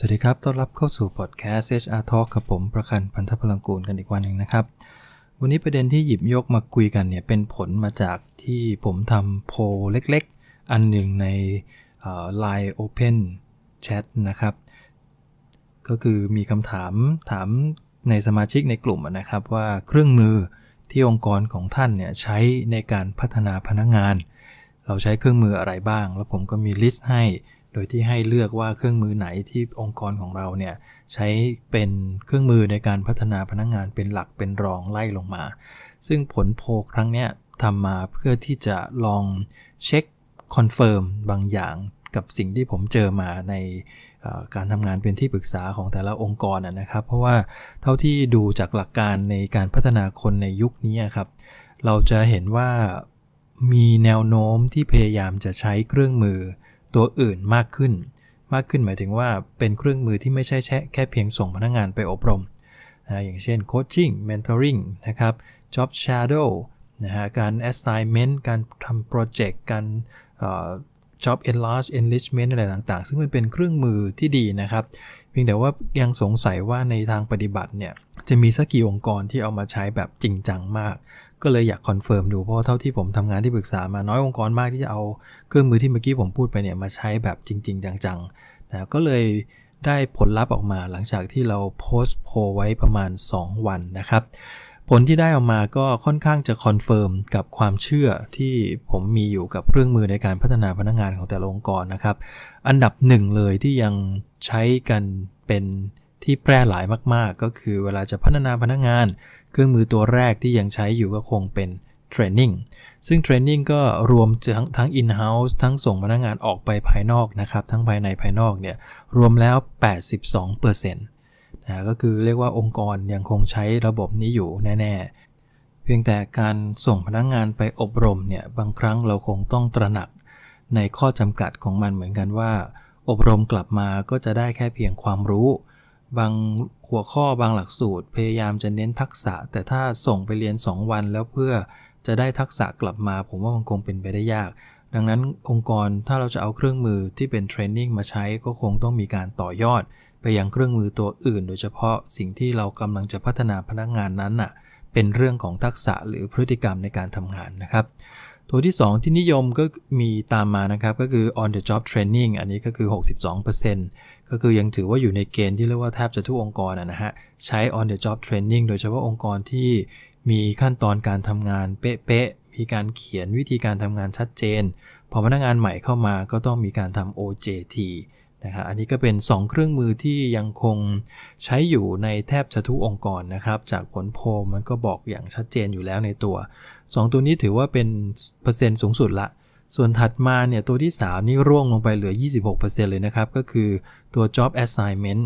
สวัสดีครับ ต้อนรับเข้าสู่พอดแคสต์ HR Talk กับผมประคันพันธพลังกูลกันอีกวันหนึ่งนะครับ วันนี้ประเด็นที่หยิบยกมาคุยกันเนี่ย เป็นผลมาจากที่ผมทำโพลเล็กๆ อันหนึ่งใน Line Open Chat นะครับ ก็คือมีคำถามถามในสมาชิกในกลุ่มนะครับ ว่าเครื่องมือที่องค์กรของท่านเนี่ย ใช้ในการพัฒนาพนักงงาน เราใช้เครื่องมืออะไรบ้าง แล้วผมก็มีลิสต์ให้ ดยที่ให้เลือกว่าเครื่องมือไหนที่องค์กรของเราเนี่ยใช้เป็นเครื่องมือในการพัฒนาพนักงงานเป็นหลักเป็นรองไล่ลงมา ซึ่งผลโพลครั้งนี้ทำมาเพื่อที่จะลองเช็คคอนเฟิร์มบางอย่างกับสิ่งที่ผมเจอมาในการทำงานเป็นที่ปรึกษาของแต่ละองค์กรนะครับ เพราะว่าเท่าที่ดูจากหลักการในการพัฒนาคนในยุคนี้ครับ เราจะเห็นว่ามีแนวโน้มที่พยายามจะใช้เครื่องมือ ตัวอื่นมากขึ้น มากขึ้นหมายถึงว่าเป็นเครื่องมือที่ไม่ใช่แค่เพียงส่งพนักงงานไปอบรมนะอย่างเช่นโคชชิ่งเมนทอริงนะครับ job shadow นะฮะการ assignment การทำโปรเจกต์การ job enlarge enrichment อะไรต่างๆ ซึ่งมันเป็นเครื่องมือที่ดีนะครับ เพียงแต่ว่ายังสงสัยว่าในทางปฏิบัติเนี่ย จะมีสักกี่องค์กรที่เอามาใช้แบบจริงจังมาก ก็เลยอยากคอนเฟิร์มดูเพราะเท่าที่ผมทำงานที่ปรึกษามาน้อยองค์กรมากที่จะเอาเครื่องมือที่เมื่อกี้ผมพูดไปเนี่ยมาใช้แบบจริง ๆ จังๆนะก็เลยได้ผลลัพธ์ออกมาหลังจากที่เราโพสต์โพไว้ประมาณ 2 วันนะครับ ผลที่ได้ออกมาก็ค่อนข้างจะคอนเฟิร์มกับความเชื่อที่ผมมีอยู่กับเครื่องมือในการพัฒนาพนักงงานของแต่ละองค์กรนะครับ อันดับหนึ่งเลยที่ยังใช้กันเป็นที่แพร่หลายมากๆ ก็คือเวลาจะพัฒนาพนักงาน เครื่องมือตัวแรกที่ยังใช้อยู่ก็คงเป็นเทรนนิ่งซึ่งเทรนนิ่งก็รวมทั้งทั้ง in-house ทั้งส่งพนักงานออกไปภายนอกนะครับ ทั้งภายในภายนอกเนี่ย รวมแล้ว 82%นะก็คือเรียกว่าองค์กรยังคงใช้ระบบนี้อยู่แน่ ๆ เพียงแต่การส่งพนักงงานไปอบรมเนี่ย บางครั้งเราคงต้องตระหนักในข้อจำกัดของมันเหมือนกันว่า อบรมกลับมาก็จะได้แค่เพียงความรู้ บางหัวข้อบางหลักสูตร พยายามจะเน้นทักษะ แต่ถ้าส่งไปเรียน 2 วันแล้วเพื่อจะได้ทักษะกลับมา ผมว่ามันคงเป็นไปได้ยาก ดังนั้นองค์กรถ้าเราจะเอาเครื่องมือที่เป็นเทรนนิ่งมาใช้ก็คงต้องมีการต่อยอด ไปยังเครื่องมือตัวอื่น โดยเฉพาะสิ่งที่เรากำลังจะพัฒนาพนักงานนั้นน่ะเป็นเรื่องของทักษะหรือพฤติกรรมในการทำงานนะครับตัวที่ 2 ที่นิยมก็มีตามมานะครับ ก็คือ on the job training อันนี้ก็คือ 62% ก็คือยังถือว่าอยู่ในเกณฑ์ที่เรียกว่าแทบจะทุกองค์กรนะฮะ ใช้ on the job training โดยเฉพาะองค์กรที่มีขั้นตอนการทำงานเป๊ะๆ มีการเขียนวิธีการทำงานชัดเจน พอพนักงานใหม่เข้ามาก็ต้องมีการทำ OJT นะครับอันนี้ก็เป็น 2 เครื่องมือที่ยังคงใช้อยู่ในแทบจะทุกองค์กรนะครับ จากผลโพลมันก็บอกอย่างชัดเจนอยู่แล้วในตัว 2 ตัวนี้ถือว่าเป็นเปอร์เซ็นต์สูงสุดละ ส่วนถัดมาเนี่ยตัวที่ 3 นี่ร่วงลงไปเหลือ 26%เลยนะครับ ก็คือตัว job assignment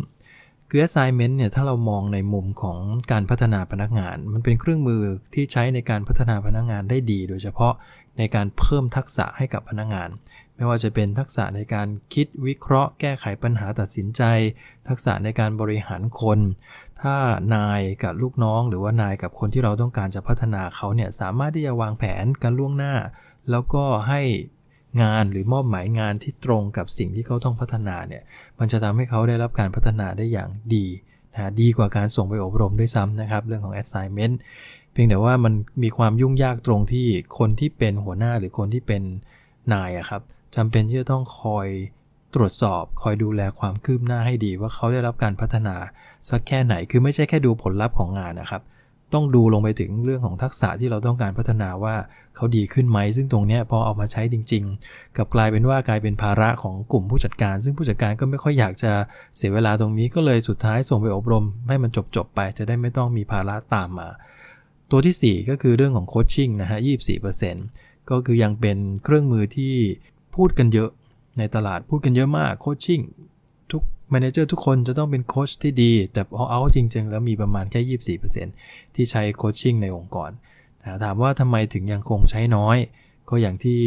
คือ assignment เนี่ยถ้าเรามองในมุมของการพัฒนาพนักงาน มันเป็นเครื่องมือที่ใช้ในการพัฒนาพนักงานได้ดี โดยเฉพาะในการเพิ่มทักษะให้กับพนักงาน ไม่ว่าจะเป็นทักษะในการคิดวิเคราะห์ แก้ไขปัญหาตัดสินใจ ทักษะในการบริหารคน ถ้านายกับลูกน้อง หรือว่านายกับคนที่เราต้องการจะพัฒนาเขาเนี่ยสามารถที่จะวางแผนการล่วงหน้า แล้วก็ให้งานหรือมอบหมายงานที่ตรงกับสิ่งที่เขาต้องพัฒนาเนี่ย มันจะทำให้เขาได้รับการพัฒนาได้อย่างดีนะดีกว่าการส่งไปอบรมด้วยซ้ำนะครับ เรื่องของ assignment เพียงแต่ว่ามันมีความยุ่งยากตรงที่คนที่เป็นหัวหน้าหรือคนที่เป็นนายอะครับจำเป็นที่จะต้องคอยตรวจสอบ คอยดูแลความคืบหน้าให้ดีว่าเขาได้รับการพัฒนาสักแค่ไหน คือไม่ใช่แค่ดูผลลัพธ์ของงานนะครับ ต้องดูลงไปถึงเรื่องของทักษะที่เราต้องการพัฒนาว่าเขาดีขึ้นไหม ซึ่งตรงนี้พอเอามาใช้จริง ๆ กับกลายเป็นว่ากลายเป็นภาระของกลุ่มผู้จัดการ ซึ่งผู้จัดการก็ไม่ค่อยอยากจะเสียเวลาตรงนี้ก็เลยสุดท้ายส่งไปอบรม ให้มันจบๆไป จะได้ไม่ต้องมีภาระตามมา ตัวที่ 4 ก็คือเรื่องของโคชชิ่งนะฮะ24%ก็คือยังเป็นเครื่องมือที่พูดกันเยอะในตลาดพูดกันเยอะมากโคชชิ่ง แมเนเจอร์ทุกคนจะต้องเป็นโค้ชที่ดี แต่พอเอาจริง ๆ แล้วมีประมาณแค่ 24%ที่ใช้โคชชิ่งในองค์กร ถามว่าทำไมถึงยังคงใช้น้อย ก็อย่างที่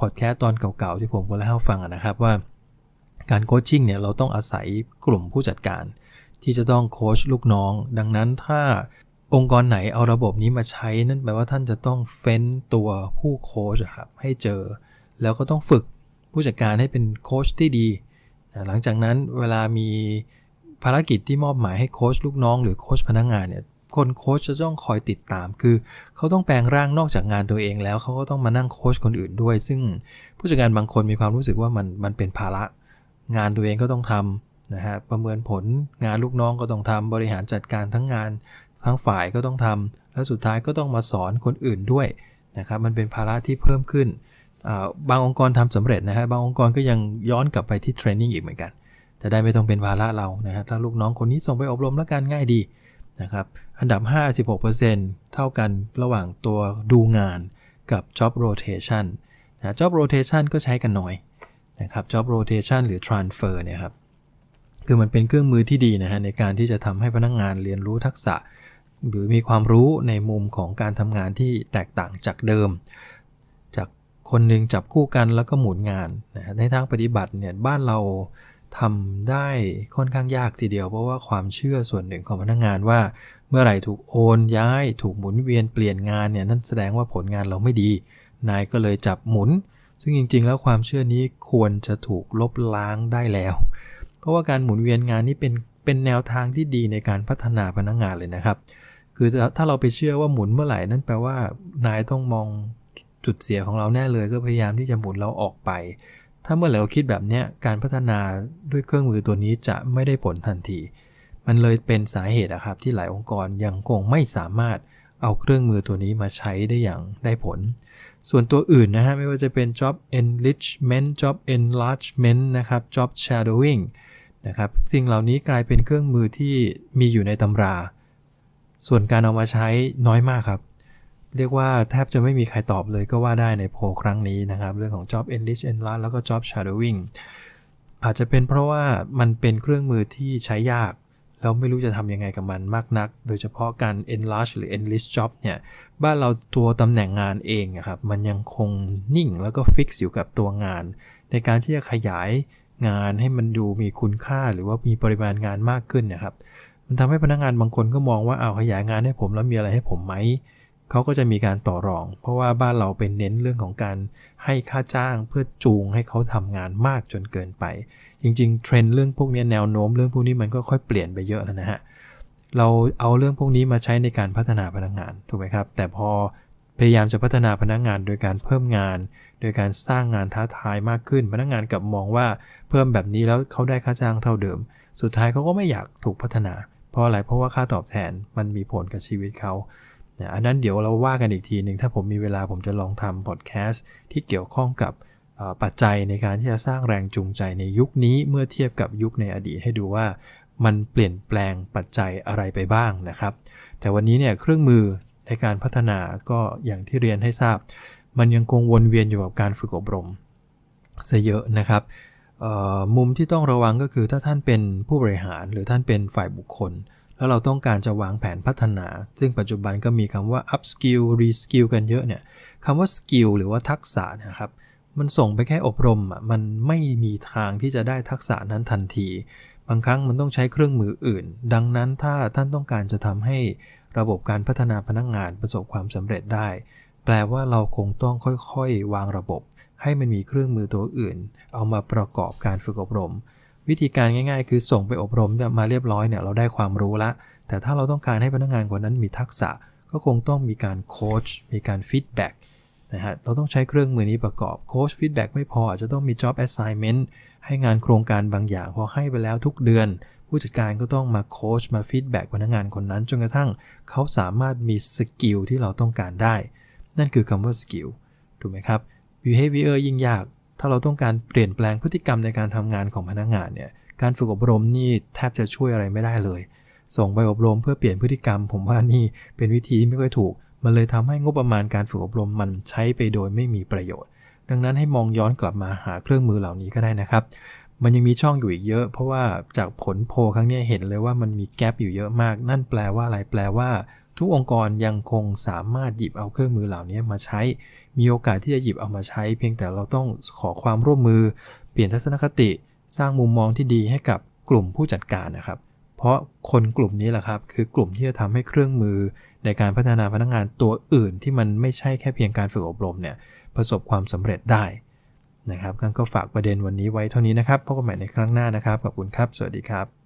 พอดแคสต์ตอนเก่าๆ ที่ผมเคยเล่าให้ฟังนะครับว่า การโคชชิ่งเนี่ยเราต้องอาศัยกลุ่มผู้จัดการ ที่จะต้องโค้ชลูกน้อง ดังนั้นถ้าองค์กรไหนเอาระบบนี้มาใช้นั่นแปลว่าท่านจะต้องเฟ้นตัวผู้โค้ชครับให้เจอ แล้วก็ต้องฝึกผู้จัดการให้เป็นโค้ชที่ดี หลังจากนั้นเวลามีภารกิจที่มอบหมายให้โค้ชลูกน้องหรือโค้ชพนักงงานเนี่ยคนโค้ชจะต้องคอยติดตาม คือเขาต้องแปลงร่างนอกจากงานตัวเองแล้วเขาก็ต้องมานั่งโค้ชคนอื่นด้วย ซึ่งผู้จัดการบางคนมีความรู้สึกว่ามันมันเป็นภาระ งานตัวเองก็ต้องทำนะฮะประเมินผลงานลูกน้องก็ต้องทำบริหารจัดการทั้งงาน ทั้งฝ่ายก็ต้องทำแล้วสุดท้ายก็ต้องมาสอนคนอื่นด้วยนะครับมันเป็นภาระที่เพิ่มขึ้น บางองค์กรทำสำเร็จนะฮะบางองค์กรก็ยังย้อนกลับไปที่เทรนนิ่งอีกเหมือนกัน จะได้ไม่ต้องเป็นภาระเรานะฮะถ้าลูกน้องคนนี้ส่งไปอบรมแล้วกันง่ายดีนะครับอันดับ 56%เท่ากันระหว่างตัวดูงานกับ job rotation นะ job rotation ก็ใช้กันน้อยนะครับ job rotation หรือ transfer เนี่ยครับคือมันเป็นเครื่องมือที่ดีนะฮะในการที่จะทำให้พนักงงานเรียนรู้ทักษะ หรือมีความรู้ในมุมของการทำงานที่แตกต่างจากเดิม คนหนึ่งจับคู่กันแล้วก็หมุนงานนะในทางปฏิบัติเนี่ยบ้านเราทำได้ค่อนข้างยากทีเดียว เพราะว่าความเชื่อส่วนหนึ่งของพนักงงานว่า เมื่อไหร่ถูกโอนย้ายถูกหมุนเวียนเปลี่ยนงานเนี่ยนั่นแสดงว่าผลงานเราไม่ดี นายก็เลยจับหมุน ซึ่งจริง ๆ แล้วความเชื่อนี้ควรจะถูกลบล้างได้แล้ว เพราะว่าการหมุนเวียนงานนี้เป็นเป็นแนวทางที่ดีในการพัฒนาพนักงงานเลยนะครับ คือถ้าเราไปเชื่อว่าหมุนเมื่อไหร่นั่นแปลว่านายต้องมอง จุดเสียของเราแน่เลยก็พยายามที่จะหมุนเราออกไป ถ้าเมื่อเราคิดแบบนี้การพัฒนาด้วยเครื่องมือตัวนี้จะไม่ได้ผลทันที มันเลยเป็นสาเหตุนะครับที่หลายองค์กรยังคงไม่สามารถเอาเครื่องมือตัวนี้มาใช้ได้อย่างได้ผล ส่วนตัวอื่นนะฮะไม่ว่าจะเป็น job enrichment job enlargement นะครับ job shadowing นะครับสิ่งเหล่านี้กลายเป็นเครื่องมือที่มีอยู่ในตำรา ส่วนการเอามาใช้น้อยมากครับ เรียกว่าแทบจะไม่มีใครตอบเลยก็ว่าได้ในโพลครั้งนี้นะครับ เรื่องของ job enrich enlarge แล้วก็ job shadowing อาจจะเป็นเพราะว่ามันเป็นเครื่องมือที่ใช้ยาก แล้วไม่รู้จะทำยังไงกับมันมากนัก โดยเฉพาะการ enlarge หรือ enrich job เนี่ยบ้านเราตัวตำแหน่งงานเองนะครับมันยังคงนิ่งแล้วก็ฟิกอยู่กับตัวงาน ในการที่จะขยายงานให้มันดูมีคุณค่าหรือว่ามีปริมาณงานมากขึ้นนะครับมันทำให้พนักงงานบางคนก็มองว่าเอาขยายงานให้ผมแล้วมีอะไรให้ผมไหม เขาก็จะมีการต่อรอง เพราะว่าบ้านเราเป็นเน้นเรื่องของการให้ค่าจ้างเพื่อจูงให้เขาทำงานมากจนเกินไป จริงๆเทรนด์เรื่องพวกนี้แนวโน้มเรื่องพวกนี้มันก็ค่อยเปลี่ยนไปเยอะแล้วนะฮะเราเอาเรื่องพวกนี้มาใช้ในการพัฒนาพนักงานถูกไหมครับ แต่พอพยายามจะพัฒนาพนักงานโดยการเพิ่มงาน โดยการสร้างงานท้าทายมากขึ้น พนักงานกับมองว่าเพิ่มแบบนี้แล้วเขาได้ค่าจ้างเท่าเดิม สุดท้ายเขาก็ไม่อยากถูกพัฒนา เพราะอะไรเพราะว่าค่าตอบแทนมันมีผลกับชีวิตเขา นะอันนั้นเดี๋ยวเราว่ากันอีกทีหนึ่งถ้าผมมีเวลาผมจะลองทำพอดแคสต์ที่เกี่ยวข้องกับปัจจัยในการที่จะสร้างแรงจูงใจในยุคนี้เมื่อเทียบกับยุคในอดีตให้ดูว่ามันเปลี่ยนแปลงปัจจัยอะไรไปบ้างนะครับ แต่วันนี้เนี่ยเครื่องมือในการพัฒนาก็อย่างที่เรียนให้ทราบ มันยังคงวนเวียนอยู่กับการฝึกอบรมซะเยอะนะครับมุมที่ต้องระวังก็คือถ้าท่านเป็นผู้บริหารหรือท่านเป็นฝ่ายบุคคล แล้วเราต้องการจะวางแผนพัฒนา ซึ่งปัจจุบันก็มีคำว่า up skill re skill กันเยอะเนี่ยคำว่า skill หรือว่าทักษะนะครับ มันส่งไปแค่อบรมอะมันไม่มีทางที่จะได้ทักษะนั้นทันที บางครั้งมันต้องใช้เครื่องมืออื่น ดังนั้นถ้าท่านต้องการจะทำให้ระบบการพัฒนาพนักงงานประสบความสำเร็จได้ แปลว่าเราคงต้องค่อยๆ วางระบบ ให้มันมีเครื่องมือตัวอื่น เอามาประกอบการฝึกอบรม วิธีการง่ายๆ คือส่งไปอบรมมาเรียบร้อยเนี่ยเราได้ความรู้ละ แต่ถ้าเราต้องการให้พนักงานคนนั้นมีทักษะ ก็คงต้องมีการโค้ชมีการฟีดแบ็กนะฮะเราต้องใช้เครื่องมือนี้ประกอบโค้ชฟีดแบ็กไม่พออาจจะต้องมี job assignment ให้งานโครงการบางอย่าง พอให้ไปแล้วทุกเดือน ผู้จัดการก็ต้องมาโค้ชมาฟีดแบ็กพนักงานคนนั้นจนกระทั่งเขาสามารถมีสกิลที่เราต้องการได้ นั่นคือคำว่าสกิลถูกไหมครับ behavior ยิ่งยาก ถ้าเราต้องการเปลี่ยนแปลงพฤติกรรมในการทำงานของพนักงานเนี่ย การฝึกอบรมนี่แทบจะช่วยอะไรไม่ได้เลย ส่งไปอบรมเพื่อเปลี่ยนพฤติกรรม ผมว่านี่เป็นวิธีที่ไม่ค่อยถูก มันเลยทำให้งบประมาณการฝึกอบรมมันใช้ไปโดยไม่มีประโยชน์ ดังนั้นให้มองย้อนกลับมาหาเครื่องมือเหล่านี้ก็ได้นะครับ มันยังมีช่องอยู่อีกเยอะ เพราะว่าจากผลโพครั้งนี้เห็นเลยว่ามันมีแกลบอยู่เยอะมาก นั่นแปลว่าอะไร แปลว่า ทุกองค์กรยังคงสามารถหยิบเอาเครื่องมือเหล่านี้มาใช้ มีโอกาสที่จะหยิบเอามาใช้ เพียงแต่เราต้องขอความร่วมมือ เปลี่ยนทัศนคติ สร้างมุมมองที่ดีให้กับกลุ่มผู้จัดการนะครับ เพราะคนกลุ่มนี้แหละครับ คือกลุ่มที่จะทำให้เครื่องมือ ในการพัฒนาพนักงงานตัวอื่น ที่มันไม่ใช่แค่เพียงการฝึกอบรมเนี่ยประสบความสำเร็จได้นะครับงั้นก็ฝากประเด็นวันนี้ไว้เท่านี้นะครับพบกันใหม่ในครั้งหน้านะครับขอบคุณครับ สวัสดีครับ